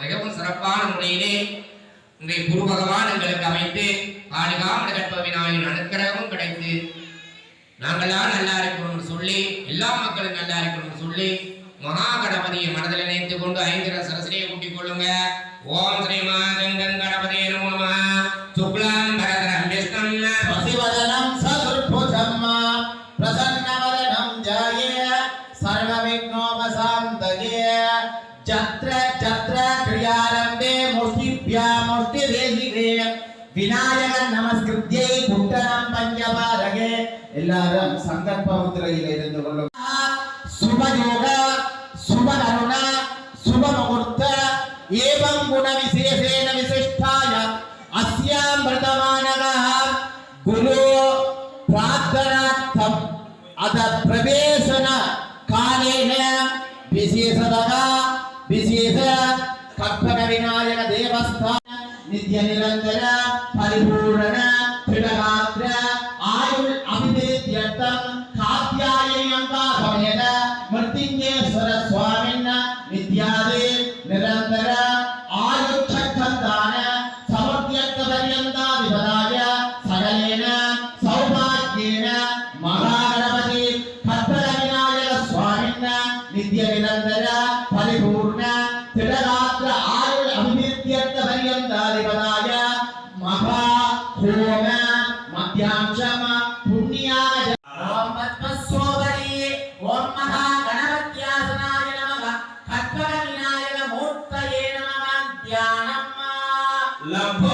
மிகவும் சிறப்பான முறையிலே இன்றைய குரு பகவான் எங்களுக்கு அமைத்து பாதுகாமல் கற்பவினாயின் அனுக்கிரகமும் கிடைத்து நாங்களாம் நல்லா இருக்கணும்னு சொல்லி எல்லா மக்களும் நல்லா இருக்கணும்னு சொல்லி மகா கணபதியை மனதில் நினைத்து கொண்டு ஐந்திர சரஸ்ரீயை கூட்டிக் கொள்ளுங்க. ஓம் ஸ்ரீமா எல்லாரும் சங்கல்ப முத்திரையில் இருந்து கொள்ளும் சுபயோக சுப முகூர்த்த ஏவம் குண விசேஷேன விசிஷ்டாய அஸ்யாம் பிரதமானகः குரு பிரார்த்தனார்த்தம். அத பிரவே la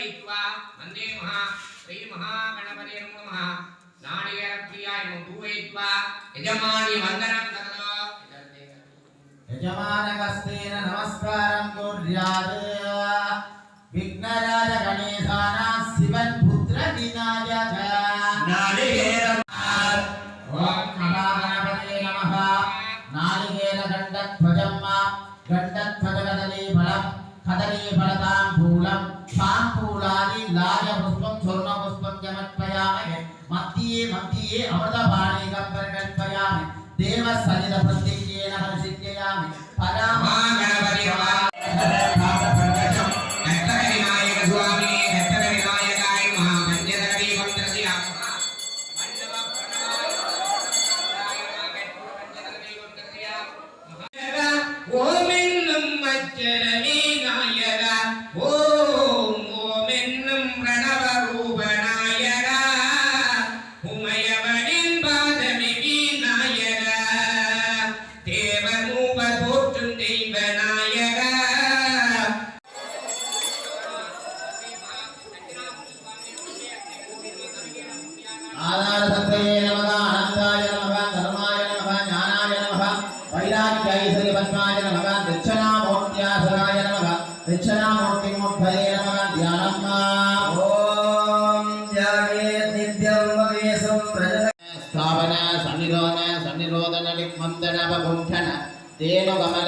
பூவயித்வா வந்தே மகா ஸ்ரீ மகாகணபதே நமோ மகா நாடிகர பிரியாயம் பூவயித்வா யஜமானி வந்தனம் தகதோ యజమానగస్తేన నమస్కారం కుర్యాత్ విఘ్నరాజ గణేశానా శివన్ పుత్ర వినాయక ఓం మహాగణపతే నమః నాలిగేర గండధ్వజమ్మ బలం हदने फलतां फूलं तां फूलानि लाजपुष्पं स्वर्णपुष्पं च मर्पयामहे मध्ये मध्ये अमृतपाणिकं प्रकल्पयामि देवसलिलप्रत्येकेन हर्षित्ययामि परामा गणपतिर्मा ఆధారసత్రయే నమ ఆనందాయ నమ ధర్మాయ నమ జ్ఞానాయ నమ వైరాగ్యాయ శ్రీ పద్మాయ నమ దక్షిణామూర్త్యాసురాయ నమ దక్షిణామూర్తిమూర్ధయే నమ ధ్యానమ్మ. ఓం స్థాపన సన్నిరోధన సన్నిరోధన నిబంధన వభుంఠన తేను గమన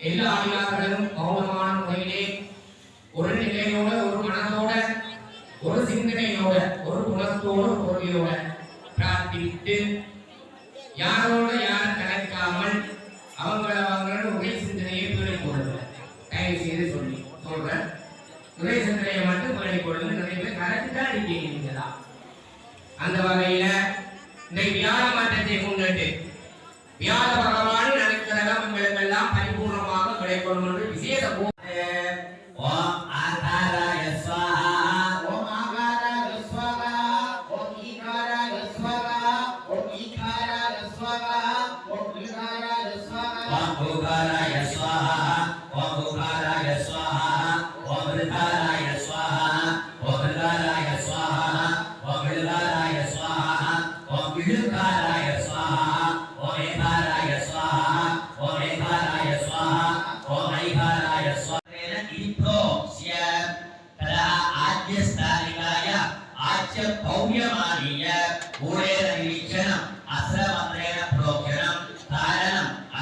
எல்லா அடியார்களும் மௌனமான முறையிலே ஒரு நிலையோட ஒரு மனதோட ஒரு சிந்தனையோட ஒரு குணத்தோட பொருளியோட பிரார்த்தித்து யாரோட யார் கலக்காமல் அவங்கள அவங்களோட ஒரே சிந்தனையை பேணிக் கொள்ளுங்க. தயவு செய்து சொல்லி சொல்றேன். ஒரே சிந்தனையை மட்டும் பேணிக் கொள்ளுங்க. நிறைய பேர் கரெக்டா இருக்கீங்க அந்த வகையில இந்த வியாழ மாற்றத்தை முன்னிட்டு வியாழ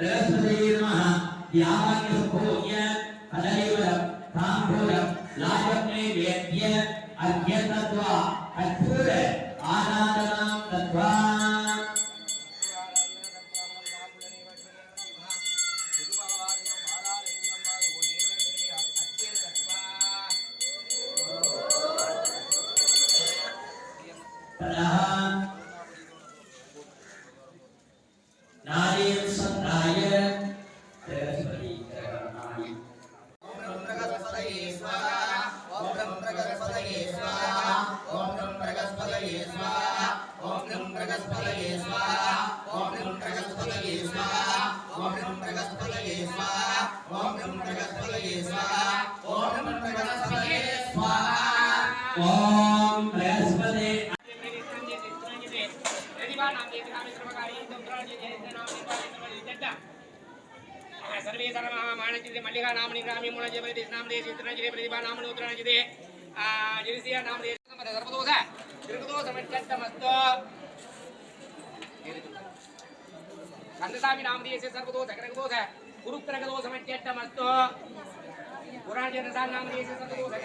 பிரகஸ்பதியே நமஹ யாவாக்ய சுபோய கதலேவரம் தாம்போரம் லாபமே வேத்திய அக்யதத்வா அற்புத ஆராதனாம் தத்வா Yeah. ॐ बृहस्पते सर्वे सर्वः मानचिते मल्लिका नामनि ग्रामी मूलजपति नामदे चित्रञ्जते प्रतिभा नामनि उत्तराञ्जते जिरिसिया नामदे सर्वदोष திருகுதோஷமச்சமஸ்தோ கந்தசாமி நாமதேச சர்வதோஷ கிரகதோஷ குருக்கிரகதோஷமச்சமஸ்தோ पुराण जनता नाम देश ಸಂತೋಷ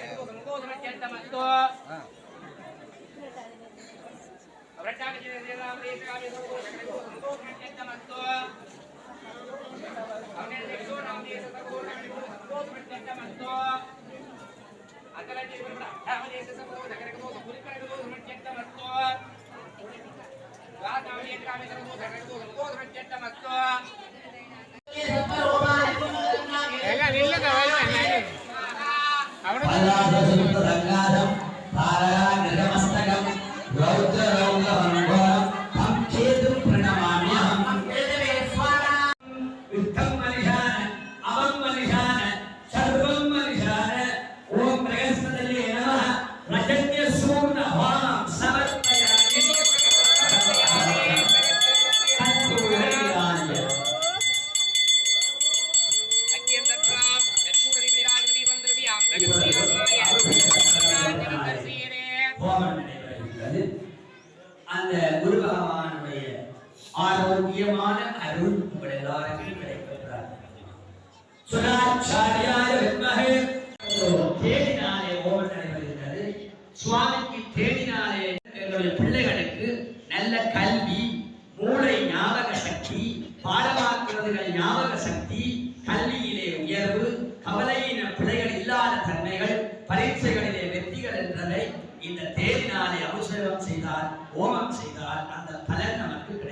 పల్లాసురంగారం తారగా నిరమస్తకం రౌద్ర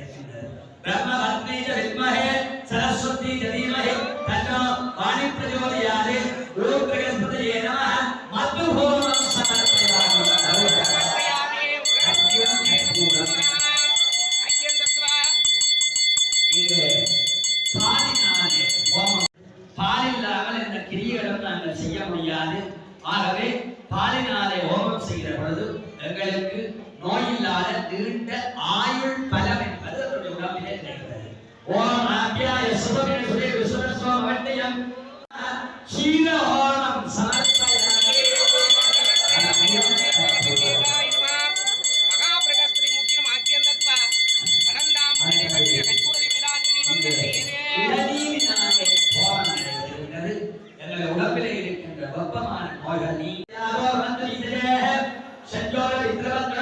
நமக்கு கிடைக்கின்றது பிரம்ம பத்மேஜ வித்மஹே இந்த கிரியைகளும் நாங்கள் செய்ய முடியாது ஆகவே பாலினாலே ஹோமம் செய்கிற பொழுது எங்களுக்கு நோயில்லாத நீண்ட ஆயுள் ஓம் ஆத்யாய சுபமே சுரே விசுவஸ்வ வண்டியம் சீரஹோணம் சமர்ப்பயாமி உடம்பிலே இருக்கின்ற வெப்பமான நோய்கள் நீ வந்து இதிலே சென்றோர் இதில்